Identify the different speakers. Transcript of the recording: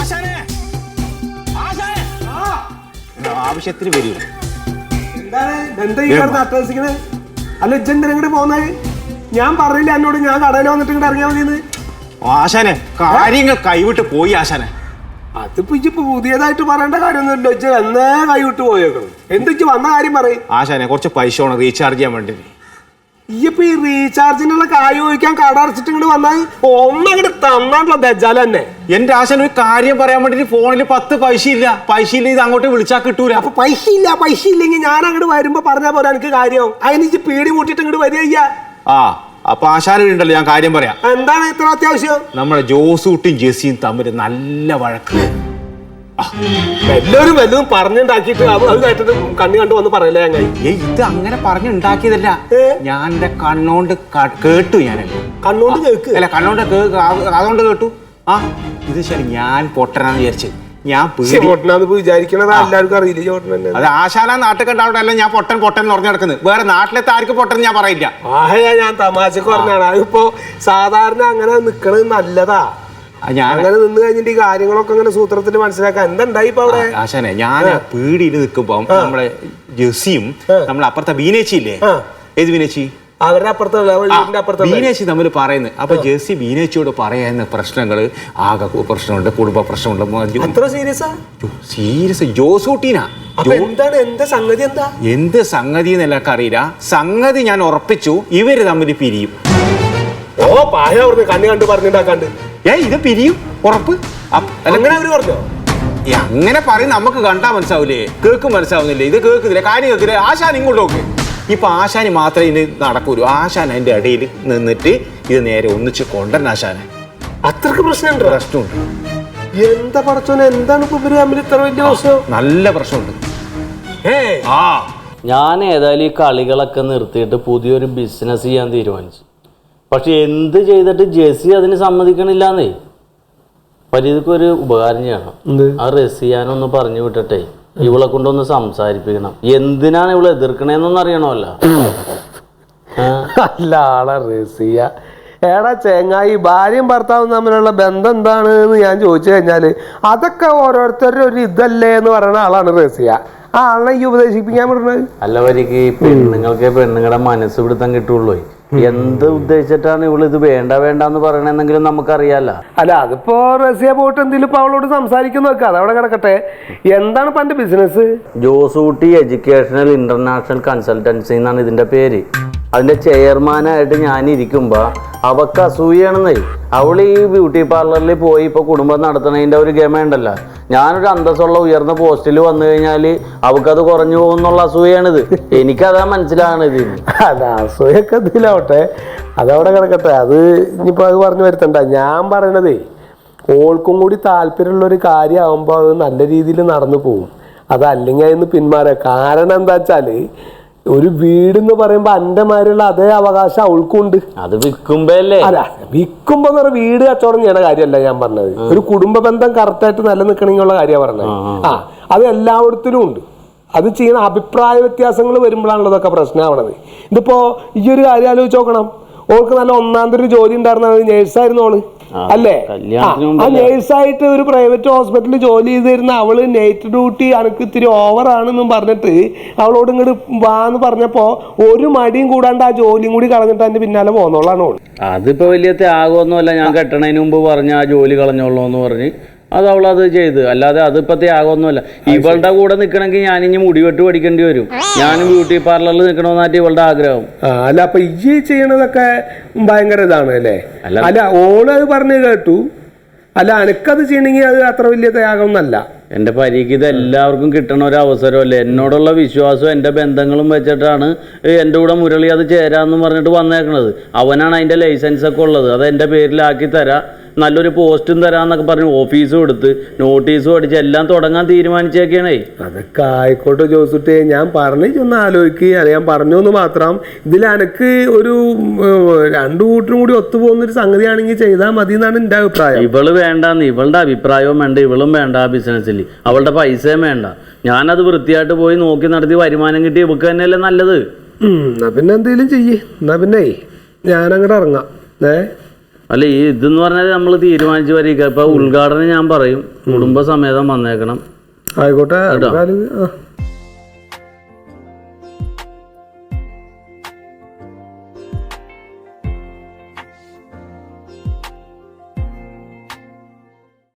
Speaker 1: ആശാനെ. ആശാനെ. ആവശ്യത്തിന് വരൂ.
Speaker 2: എന്താണ്? അല്ല ഇജ്ജെന്തിനാ ഇങ്ങോട്ട് പോകുന്നത് ഞാൻ പറഞ്ഞില്ല എന്നോട് ഞാൻ കടയിൽ വന്നിട്ട് ഇങ്ങോട്ട് ഇറങ്ങിയാൽ മതിയെന്ന്?
Speaker 1: ആശാനെ കാര്യങ്ങൾ കൈവിട്ട് പോയി ആശാനെ.
Speaker 2: അതിപ്പോ ഇജ്ജിപ്പോ പുതിയതായിട്ട് പറയേണ്ട കാര്യമൊന്നുമില്ല ഇജ്ജ് എന്നേ കൈവിട്ട് പോയേക്കണം. എന്ത് ഇജ്ജ് വന്ന കാര്യം പറയും.
Speaker 1: ആശാനെ കുറച്ച് പൈസ റീചാർജ് ചെയ്യാൻ വേണ്ടി
Speaker 2: ഇയ്യപ്പോ ഈ റീചാർജിനുള്ള കായ് ചോദിക്കാൻ കട അടച്ചിട്ട് ഇങ്ങോട്ട് വന്നാൽ ഒന്നങ്ങോട്ട് തന്നാണല്ലോ ദജാല തന്നെ.
Speaker 1: എന്റെ ആശാൻ ഒരു കാര്യം പറയാൻ വേണ്ടിട്ട് ഫോണിൽ പത്ത് പൈസ ഇല്ല. പൈസ ഇല്ല ഇത് അങ്ങോട്ട് വിളിച്ചാൽ കിട്ടൂല.
Speaker 2: അപ്പൊ പൈസ ഇല്ല പൈസ ഇല്ലെങ്കിൽ ഞാൻ അങ്ങോട്ട് വരുമ്പോ പറഞ്ഞാ പോലെ എനിക്ക് കാര്യം. അതിന് പീടി കൂട്ടിയിട്ട് ഇങ്ങോട്ട് വരിക
Speaker 1: ആ അപ്പൊ ആശാന ഉണ്ടല്ലോ ഞാൻ കാര്യം പറയാം.
Speaker 2: എന്താണ് ഇത്ര അത്യാവശ്യം?
Speaker 1: നമ്മുടെ ജോസൂട്ടും ജെസിയും തമ്മിൽ നല്ല വഴക്ക്.
Speaker 2: എല്ലാവരും വല്ലതും പറഞ്ഞുണ്ടാക്കിയിട്ട് അത് അത് കേട്ടിട്ട് കണ്ണു കണ്ടു വന്ന് പറയല്ലേ
Speaker 1: ഏയ് ഇത് അങ്ങനെ പറഞ്ഞുണ്ടാക്കിയതല്ല. ഞാൻ എന്റെ കണ്ണോണ്ട് കേട്ടു ഞാനല്ലേ?
Speaker 2: കണ്ണോണ്ട് കേക്ക്?
Speaker 1: അല്ല കണ്ണോണ്ട് അതുകൊണ്ട് കേട്ടു. ആ ഇത് ശരി ഞാൻ പൊട്ടനാന്ന് വിചാരിച്ചു. ഞാൻ
Speaker 2: പൊട്ടനാന്ന് വിചാരിക്കണത് എല്ലാവർക്കും അറിയില്ല
Speaker 1: അത് ആശാന നാട്ടിൽ കണ്ടവിടെ ഞാൻ പൊട്ടൻ പൊട്ടൻ എന്ന് പറഞ്ഞു നടക്കുന്നത്. വേറെ നാട്ടിലത്തെ ആർക്കും പൊട്ടൻ ഞാൻ പറയില്ല.
Speaker 2: ആഹ് ഞാൻ തമാശക്ക് പറഞ്ഞാണ് അതിപ്പോ സാധാരണ അങ്ങനെ നിക്കണത് നല്ലതാ. അങ്ങനെ നിന്ന് കഴിഞ്ഞിട്ട് ഈ കാര്യങ്ങളൊക്കെ അങ്ങനെ സൂത്രത്തിൽ മനസ്സിലാക്കാൻ എന്തുണ്ടായി ഇപ്പൊ അവിടെ?
Speaker 1: ആശാനെ ഞാൻ പേടിയിൽ നിൽക്കുമ്പോ നമ്മളെ ജെസിയും നമ്മളെ അപ്പുറത്തെ ബീനേച്ചി ഇല്ലേ. ഏത് ബീനേച്ചി?
Speaker 2: അവരുടെ അപ്പുറത്തെ
Speaker 1: ബീനേച്ചി തമ്മിൽ പറയുന്നത്. അപ്പൊ ജെസി ബീനേച്ചിയോട് പറയുന്ന പ്രശ്നങ്ങൾ ആകെ പ്രശ്നമുണ്ട് കുടുംബ പ്രശ്നമുണ്ട്.
Speaker 2: അത്ര സീരിയസാ
Speaker 1: സീരിയസ് ജോസൂട്ടീനാ.
Speaker 2: എന്താണ് എന്താ സംഗതി എന്താ?
Speaker 1: എന്ത് സംഗതി എന്നെല്ലാം അറിയില്ല സംഗതി ഞാൻ ഉറപ്പിച്ചു ഇവർ തമ്മിൽ പിരിയും.
Speaker 2: ഓ പായ കണ്ണു കണ്ട് പറഞ്ഞിട്ടാക്കാണ്ട്
Speaker 1: ഏ ഇത് പിരിയും? ഉറപ്പ്?
Speaker 2: അങ്ങനെ അവർ പറഞ്ഞോ
Speaker 1: ഏ, അങ്ങനെ പറയും നമുക്ക് കണ്ടാ മനസ്സാവൂലേ കേക്ക് മനസ്സാവുന്നില്ലേ ഇത് കേൾക്കുന്നില്ല? കാര്യം കേൾക്കില്ല ആശാൻ ഇങ്ങോട്ട് നോക്ക്. ഇപ്പൊ ആശാന് മാത്രമേ ഇനി നടക്കൂലൂ. ആശാൻ അതിന്റെ ഇടയിൽ നിന്നിട്ട് ഇത് നേരെ ഒന്നിച്ച് കൊണ്ടുവരണം ആശാനെ.
Speaker 2: അത്രയ്ക്ക് പ്രശ്നമുണ്ടോ?
Speaker 1: പ്രശ്നമുണ്ട്.
Speaker 2: എന്താ പടച്ചോനെ? എന്താണ് ഇപ്പൊ ഇവർ തമ്മിൽ ഇത്ര വലിയ പ്രശ്നം?
Speaker 1: നല്ല പ്രശ്നമുണ്ട്.
Speaker 2: ഏ
Speaker 1: ആ.
Speaker 3: ഞാൻ ഏതായാലും ഈ കളികളൊക്കെ നിർത്തിയിട്ട് പുതിയൊരു ബിസിനസ് ചെയ്യാൻ തീരുമാനിച്ചു. പക്ഷെ എന്ത് ചെയ്തിട്ട് ജെസി അതിന് സമ്മതിക്കണില്ല എന്നേ ഒരു ഉപകാരം ചെയ്യണം? ആ റസിയാനൊന്ന് പറഞ്ഞു വിട്ടട്ടെ. ഇവളെ കൊണ്ടൊന്ന് സംസാരിപ്പിക്കണം. എന്തിനാണ് ഇവളെ എതിർക്കണേന്നൊന്നും അറിയണമല്ല.
Speaker 2: അല്ല ആളെ റസിയ. ഏടാ ചെങ്ങായി ഭാര്യയും ഭർത്താവും തമ്മിലുള്ള ബന്ധം എന്താണ് എന്ന് ഞാൻ ചോദിച്ചു കഴിഞ്ഞാൽ അതൊക്കെ ഓരോരുത്തരുടെ ഒരു ഇതല്ലേ എന്ന് പറയുന്ന ആളാണ് റസിയ. ആ ആളെ ഈ ഉപദേശിപ്പിക്കാൻ പറ്റുന്നത്
Speaker 3: അല്ല വരിക്ക് പെണ്ണുങ്ങൾക്ക് പെണ്ണുങ്ങളുടെ മനസ്സ് പിടുത്തം കിട്ടുള്ളൂ എന്ത് ഉദ്ദേശിച്ചിട്ടാണ് ഇവൾ ഇത് വേണ്ട വേണ്ട എന്ന് പറയണെന്നെങ്കിലും നമുക്കറിയാല്ല
Speaker 2: അല്ല അതിപ്പോ റസിയ പോയിട്ട് എന്തെങ്കിലും ഇപ്പൊ അവളോട് സംസാരിക്കുന്ന വെക്കാം അതവിടെ കിടക്കട്ടെ. എന്താണ് പണ്ട് business
Speaker 3: Josootty educational international consultancy എന്നാണ് ഇതിന്റെ പേര്. അതിന്റെ ചെയർമാനായിട്ട് ഞാനിരിക്കുമ്പോൾ അവക്ക് അസൂയാണെന്നേ അവൾ ഈ ബ്യൂട്ടി പാർലറിൽ പോയി ഇപ്പോൾ കുടുംബം നടത്തണതിന്റെ ഒരു ഗമയുണ്ടല്ല. ഞാനൊരു അന്തസ്സുള്ള ഉയർന്ന പോസ്റ്റിൽ വന്നു കഴിഞ്ഞാൽ അവക്കത് കുറഞ്ഞു പോകുന്നുള്ള അസൂയാണിത് എനിക്കതാ മനസ്സിലാകണത്
Speaker 2: അതാ അസൂയൊക്കെ എന്തിലാവട്ടെ അതവിടെ കിടക്കട്ടെ. അത് ഇനിയിപ്പോൾ അത് പറഞ്ഞു വരുത്തണ്ട. ഞാൻ പറയണതേ ഓൾക്കും കൂടി താല്പര്യമുള്ളൊരു കാര്യമാകുമ്പോൾ അത് നല്ല രീതിയിൽ നടന്നു പോകും അതല്ലെങ്കിൽ അതിന് പിന്മാറുക. കാരണം എന്താ വെച്ചാൽ ഒരു വീട് എന്ന് പറയുമ്പോ അന്റെ മാതിരിയുള്ള അതേ അവകാശം അവൾക്കുണ്ട്.
Speaker 3: അത് വിൽക്കുമ്പോ അല്ലേ
Speaker 2: വിൽക്കുമ്പോ എന്ന് വീട് കച്ചവടം ചെയ്യണ കാര്യമല്ല ഞാൻ പറഞ്ഞത്. ഒരു കുടുംബ ബന്ധം കറക്റ്റായിട്ട് നിലനിൽക്കണമെന്നുള്ള കാര്യമാണ് പറഞ്ഞത്. ആ അത് എല്ലായിടത്തിലും ഉണ്ട്. അത് ചെയ്യുന്ന അഭിപ്രായ വ്യത്യാസങ്ങൾ വരുമ്പോഴാണല്ലോ ഇതൊക്കെ പ്രശ്നമാവണത് ഇതിപ്പോ ഈ ഒരു കാര്യം ആലോചിച്ച് നോക്കണം. ഓൾക്ക് നല്ല ഒന്നാം തരം ജോലി ഉണ്ടായിരുന്നത് നേഴ്സായിരുന്നു
Speaker 3: ഓൾ.
Speaker 2: അല്ലേ? ആ? നേഴ്സായിട്ട് ഒരു പ്രൈവറ്റ് ഹോസ്പിറ്റലിൽ ജോലി ചെയ്തിരുന്ന അവൾ നൈറ്റ് ഡ്യൂട്ടി അനക്ക് ഇത്തിരി ഓവറാണെന്നും പറഞ്ഞിട്ട് അവളോട് ഇങ്ങോട്ട് വാ എന്ന് പറഞ്ഞപ്പോ ഒരു മടിയും കൂടാണ്ട് ആ ജോലിയും കൂടി കളഞ്ഞിട്ട് അതിന്റെ പിന്നാലെ പോന്നോളാണ്
Speaker 3: അതിപ്പോ വലിയ ത്യാഗമൊന്നുമല്ല. ഞാൻ കെട്ടണതിന് മുമ്പ് പറഞ്ഞ ആ ജോലി കളഞ്ഞോളൂ എന്ന് പറഞ്ഞ് അത് അവൾ അത് ചെയ്ത്. അല്ലാതെ അതിപ്പോ ത്യാഗമൊന്നുമല്ല ഇവളുടെ കൂടെ നിൽക്കണമെങ്കിൽ ഞാൻ ഇനി മുടിവെട്ട് പഠിക്കേണ്ടി വരും. ഞാനും ബ്യൂട്ടി പാർലറിൽ നിൽക്കണമെന്നായിട്ട് ഇവളുടെ ആഗ്രഹം.
Speaker 2: അല്ല അപ്പൊ ഈ ചെയ്യണതൊക്കെ ഭയങ്കര ഇതാണ് അല്ലേ?
Speaker 3: അല്ല-
Speaker 2: ഓൾ അത് പറഞ്ഞു കേട്ടു. അല്ല അനക്കത് ചെയ്യണമെങ്കിൽ അത് അത്ര വലിയ ത്യാഗം
Speaker 3: എന്നല്ല എന്റെ പരീക്ക് ഇത് എല്ലാവർക്കും കിട്ടണ ഒരു അവസരമല്ലേ? എന്നോടുള്ള വിശ്വാസവും എന്റെ ബന്ധങ്ങളും വെച്ചിട്ടാണ് എന്റെ കൂടെ മുരളി അത് ചേരാന്ന് പറഞ്ഞിട്ട് വന്നേക്കണത്. അവനാണ് അതിന്റെ ലൈസൻസ് ഒക്കെ ഉള്ളത്. അത് എന്റെ പേരിലാക്കി തരാം. നല്ലൊരു പോസ്റ്റും തരാന്നൊക്കെ പറഞ്ഞ് ഓഫീസും എടുത്ത് നോട്ടീസും അടിച്ച് എല്ലാം തുടങ്ങാൻ തീരുമാനിച്ചേക്കാണേ.
Speaker 2: അതൊക്കെ ആയിക്കോട്ടെ ജോസുട്ടെ ഞാൻ പറഞ്ഞിട്ടൊന്ന് ആലോചിക്കുക അല്ല ഞാൻ പറഞ്ഞു എന്ന് മാത്രം. ഇതിൽ എനക്ക് ഒരു രണ്ടു കൂട്ടരും കൂടി ഒത്തുപോകുന്ന ഒരു സംഗതിയാണെങ്കിൽ ചെയ്താൽ മതി എന്നാണ് എന്റെ അഭിപ്രായം.
Speaker 3: ഇവൾ വേണ്ടെന്ന് ഇവളുടെ അഭിപ്രായവും വേണ്ട ഇവളും വേണ്ട ആ ബിസിനസ്സിൽ അവളുടെ പൈസയും വേണ്ട. ഞാനത് വൃത്തിയായിട്ട് പോയി നോക്കി നടത്തി വരുമാനം കിട്ടി ഇവക്ക് തന്നെയല്ലേ നല്ലത്?
Speaker 2: എന്നാ പിന്നെ എന്തെങ്കിലും ചെയ്യേ. എന്നാ പിന്നെ ഞാനങ്ങോട്ട് ഇറങ്ങാം. ഏ?
Speaker 3: അല്ല ഈ ഇതെന്ന് പറഞ്ഞാൽ നമ്മൾ തീരുമാനിച്ചു വരിക ഇപ്പൊ ഉദ്ഘാടനം ഞാൻ പറയും. കുടുംബസമേതം വന്നേക്കണം.
Speaker 2: ആയിക്കോട്ടെ.